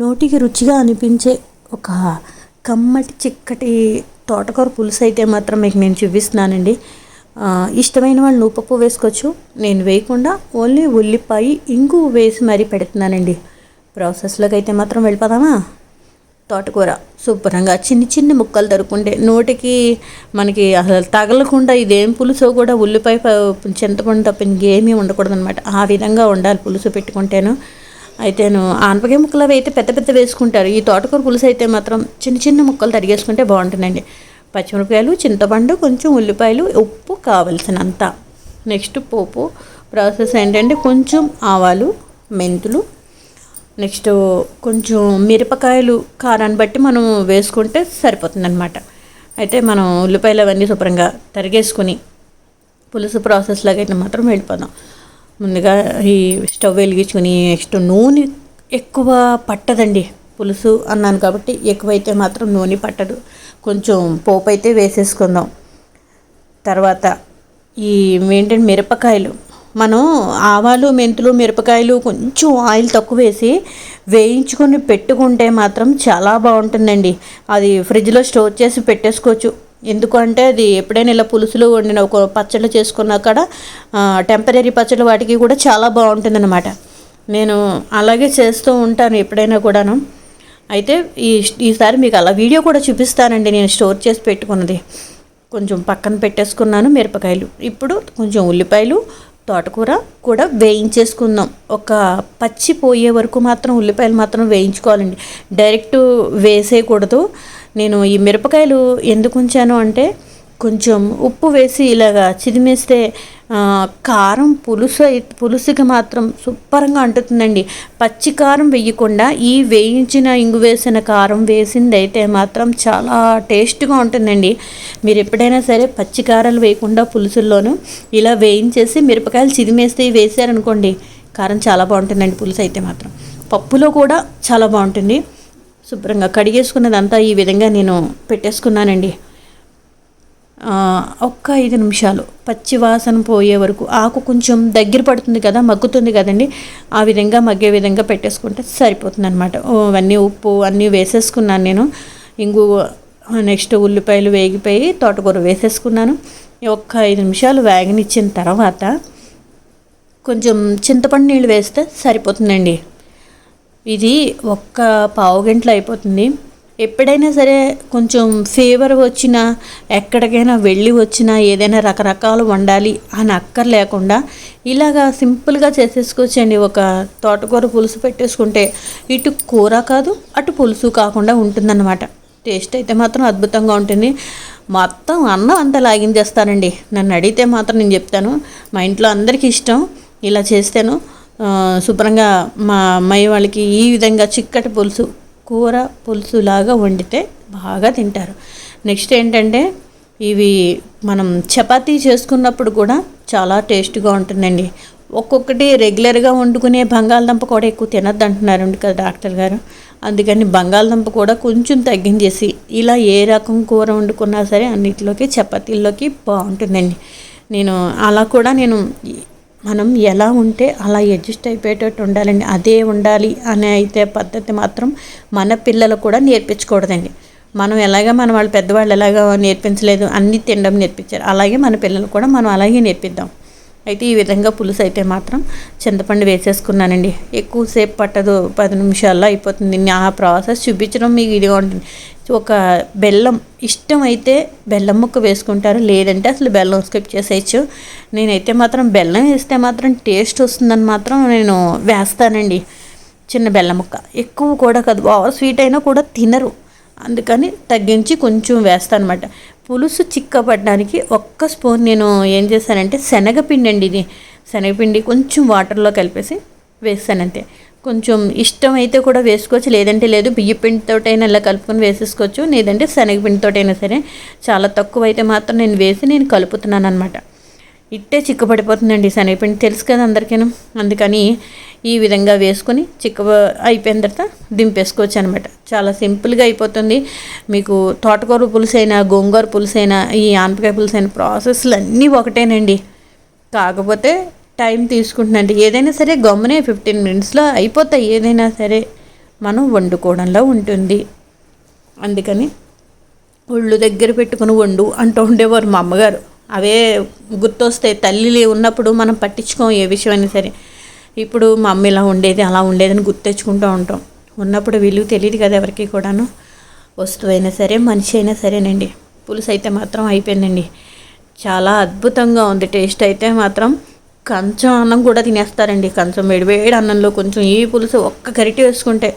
నోటికి రుచిగా అనిపించే ఒక కమ్మటి చిక్కటి తోటకూర పులుసు అయితే మాత్రం మీకు నేను చూపిస్తున్నానండి. ఇష్టమైన వాళ్ళు నూపప్పు వేసుకోవచ్చు. నేను వేయకుండా ఓన్లీ ఉల్లిపాయ ఇంగు వేసి మరీ పెడుతున్నానండి. ప్రాసెస్లోకి అయితే మాత్రం వెళ్ళిపోదామా? తోటకూర శుభ్రంగా చిన్న చిన్న ముక్కలు దొరుకుంటే నోటికి మనకి అసలు తగలకుండా ఇదేం పులుసో కూడా ఉల్లిపాయ చింతపండు తప్ప ఇంకేమీ ఉండకూడదు అనమాట ఆ విధంగా ఉండాలి పులుసు పెట్టుకుంటేను. అయితేను ఆనపకాయ ముక్కలు అవి అయితే పెద్ద పెద్ద వేసుకుంటారు. ఈ తోటకూర పులుసు అయితే మాత్రం చిన్న చిన్న ముక్కలు తరిగేసుకుంటే బాగుంటుందండి. పచ్చిమిరపకాయలు చింతపండు కొంచెం ఉల్లిపాయలు ఉప్పు కావలసినంత. నెక్స్ట్ పోపు ప్రాసెస్ ఏంటంటే కొంచెం ఆవాలు మెంతులు నెక్స్ట్ కొంచెం మిరపకాయలు కారాన్ని బట్టి మనం వేసుకుంటే సరిపోతుందన్నమాట. అయితే మనం ఉల్లిపాయలు అవన్నీ శుభ్రంగా తరిగేసుకుని పులుసు ప్రాసెస్ లాగైతే మాత్రం వెళ్ళిపోదాం. ముందుగా ఈ స్టవ్ వెలిగించుకుని నెక్స్ట్ నూనె ఎక్కువ పట్టదండి. పులుసు అన్నాను కాబట్టి ఎక్కువైతే మాత్రం నూనె పట్టదు. కొంచెం పోపు అయితే వేసేసుకుందాం. తర్వాత ఈ ఏంటంటే మిరపకాయలు. మనం ఆవాలు మెంతులు మిరపకాయలు కొంచెం ఆయిల్ తక్కువ వేసి వేయించుకొని పెట్టుకుంటే మాత్రం చాలా బాగుంటుందండి. అది ఫ్రిడ్జ్లో స్టోర్ చేసి పెట్టేసుకోవచ్చు. ఎందుకంటే అది ఎప్పుడైనా ఇలా పులుసులు వండిన ఒక పచ్చళ్ళు చేసుకున్నా కూడా టెంపరీ పచ్చళ్ళు వాటికి కూడా చాలా బాగుంటుందన్నమాట. నేను అలాగే చేస్తూ ఉంటాను ఎప్పుడైనా కూడాను. అయితే ఈ ఈసారి మీకు అలా వీడియో కూడా చూపిస్తానండి నేను స్టోర్ చేసి పెట్టుకున్నది. కొంచెం పక్కన పెట్టేసుకున్నాను మిరపకాయలు. ఇప్పుడు కొంచెం ఉల్లిపాయలు తోటకూర కూడా వేయించేసుకుందాం. ఒక పచ్చి పోయే వరకు మాత్రం ఉల్లిపాయలు మాత్రం వేయించుకోవాలండి. డైరెక్ట్ వేసేయకూడదు. నేను ఈ మిరపకాయలు ఎందుకు ఉంచాను అంటే కొంచెం ఉప్పు వేసి ఇలాగా చిదిమేస్తే కారం పులుసు అయి- పులుసుకి మాత్రం సూపర్గా అంటుతుందండి. పచ్చి కారం వేయకుండా ఈ వేయించిన ఇంగు వేసిన కారం వేసింది అయితే మాత్రం చాలా టేస్ట్గా ఉంటుందండి. మీరు ఎప్పుడైనా సరే పచ్చి కారాలు వేయకుండా పులుసుల్లోనూ ఇలా వేయించేసి మిరపకాయలు చిదిమేస్తే వేసారనుకోండి కారం చాలా బాగుంటుందండి పులుసు అయితే మాత్రం. పప్పులో కూడా చాలా బాగుంటుంది. శుభ్రంగా కడిగేసుకున్నదంతా ఈ విధంగా నేను పెట్టేసుకున్నానండి. ఒక్క ఐదు నిమిషాలు. పచ్చివాసన పోయే వరకు ఆకు కొంచెం దగ్గర పడుతుంది కదా మగ్గుతుంది కదండి ఆ విధంగా మగ్గే విధంగా పెట్టేసుకుంటే సరిపోతుంది అనమాట అవన్నీ ఉప్పు అన్నీ వేసేసుకున్నాను నేను. ఇంగు నెక్స్ట్ ఉల్లిపాయలు వేగిపోయి తోటకూర వేసేసుకున్నాను. ఒక్క ఐదు నిమిషాలు వేగనిచ్చిన తర్వాత కొంచెం చింతపండు నీళ్ళు వేస్తే సరిపోతుందండి. ఇది ఒక్క పావు గంటలో అయిపోతుంది. ఎప్పుడైనా సరే కొంచెం ఫీవర్ వచ్చినా ఎక్కడికైనా వెళ్ళి వచ్చినా ఏదైనా రకరకాలు వండాలి అని అక్కర్ లేకుండా ఇలాగా సింపుల్గా చేసేసుకోవచ్చండి. ఒక తోటకూర పులుసు పెట్టేసుకుంటే ఇటు కూర కాదు అటు పులుసు కాకుండా ఉంటుందన్నమాట. టేస్ట్ అయితే మాత్రం అద్భుతంగా ఉంటుంది. మొత్తం అన్నం అంతా లాగించేస్తానండి. నన్ను అడిగితే మాత్రం నేను చెప్తాను. మా ఇంట్లో అందరికీ ఇష్టం. ఇలా చేస్తాను. శుభ్రంగా మా అమ్మాయి వాళ్ళకి ఈ విధంగా చిక్కటి పులుసు కూర పులుసు లాగా వండితే బాగా తింటారు. నెక్స్ట్ ఏంటంటే ఇవి మనం చపాతీ చేసుకున్నప్పుడు కూడా చాలా టేస్ట్గా ఉంటుందండి. ఒక్కొక్కటి రెగ్యులర్గా వండుకునే బంగాళదుంప కూడా ఎక్కువ తినద్దు అంటున్నారు కదా డాక్టర్ గారు. అందుకని బంగాళదుంప కూడా కొంచెం తగ్గించేసి ఇలా ఏ రకం కూర వండుకున్నా సరే అన్నిటిలోకి చపాతీల్లోకి బాగుంటుందండి. నేను అలా కూడా నేను మనం ఎలా ఉంటే అలా అడ్జస్ట్ అయిపోయేటట్టు ఉండాలండి. అదే ఉండాలి అనే అయితే పద్ధతి మాత్రం మన పిల్లలు కూడా నేర్పించకూడదండి. మనం ఎలాగ మన వాళ్ళు పెద్దవాళ్ళు ఎలాగ నేర్పించలేదు అన్నీ తినడం నేర్పించారు. అలాగే మన పిల్లలు కూడా మనం అలాగే నేర్పిద్దాం. అయితే ఈ విధంగా పులుసు అయితే మాత్రం చింతపండు వేసేసుకున్నానండి. ఎక్కువసేపు పట్టదు పది నిమిషాల్లో అయిపోతుంది. ఆ ప్రాసెస్ చూపించడం మీకు ఇదిగా ఉంటుంది. ఒక బెల్లం ఇష్టం అయితే బెల్లం ముక్క వేసుకుంటారు లేదంటే అసలు బెల్లం స్కిప్ చేసేయచ్చు. నేనైతే మాత్రం బెల్లం వేస్తే మాత్రం టేస్ట్ వస్తుందని మాత్రం నేను వేస్తానండి. చిన్న బెల్లం ముక్క. ఎక్కువ కూడా కాదు. ఓవర్ స్వీట్ అయినా కూడా తినరు. అందుకని తగ్గించి కొంచెం వేస్తాను అనమాట పులుసు చిక్కపడడానికి ఒక్క స్పూన్ నేను ఏం చేశానంటే శనగపిండి అండి ఇది. శనగపిండి కొంచెం వాటర్లో కలిపేసి వేస్తాను అంతే కొంచెం ఇష్టం అయితే కూడా వేసుకోవచ్చు లేదంటే లేదు బియ్యపిండితోటైనా ఇలా కలుపుకొని వేసేసుకోవచ్చు లేదంటే శనగపిండితోటైనా సరే. చాలా తక్కువ అయితే మాత్రం నేను వేసి నేను కలుపుతున్నాను అనమాట ఇట్టే చిక్కబడిపోతుందండి శనగపిండి. తెలుసు కదా అందరికీను? అందుకని ఈ విధంగా వేసుకొని చిక్క అయిపోయిన తర్వాత దింపేసుకోవచ్చు అనమాట చాలా సింపుల్గా అయిపోతుంది. మీకు తోటకూర పులుసైనా గోంగూర పులుసైనా ఈ ఆనపకాయ పులుసు ప్రాసెస్లు అన్నీ ఒకటేనండి. కాకపోతే టైం తీసుకుంటుందండి ఏదైనా సరే గమ్మునే ఫిఫ్టీన్ మినిట్స్లో అయిపోతాయి. ఏదైనా సరే మనం వండుకోవడంలో ఉంటుంది. అందుకని ఒళ్ళు దగ్గర పెట్టుకుని వండు అంటూ ఉండేవారు మా అమ్మగారు. అవే గుర్తొస్తాయి. తల్లి ఉన్నప్పుడు మనం పట్టించుకోం ఏ విషయమైనా సరే. ఇప్పుడు మా అమ్మ ఇలా ఉండేది అలా ఉండేదని గుర్తెచ్చుకుంటూ ఉంటాం. ఉన్నప్పుడు విలువ తెలియదు కదా ఎవరికి కూడాను. వస్తువైనా సరే మనిషి అయినా సరేనండి. పులుసు అయితే మాత్రం అయిపోయిందండి. చాలా అద్భుతంగా ఉంది. టేస్ట్ అయితే మాత్రం కంచం అన్నం కూడా తినేస్తారండి. కంచం వేడి వేడి అన్నంలో కొంచెం ఈ పులుసు ఒక్క గరిటె వేసుకుంటే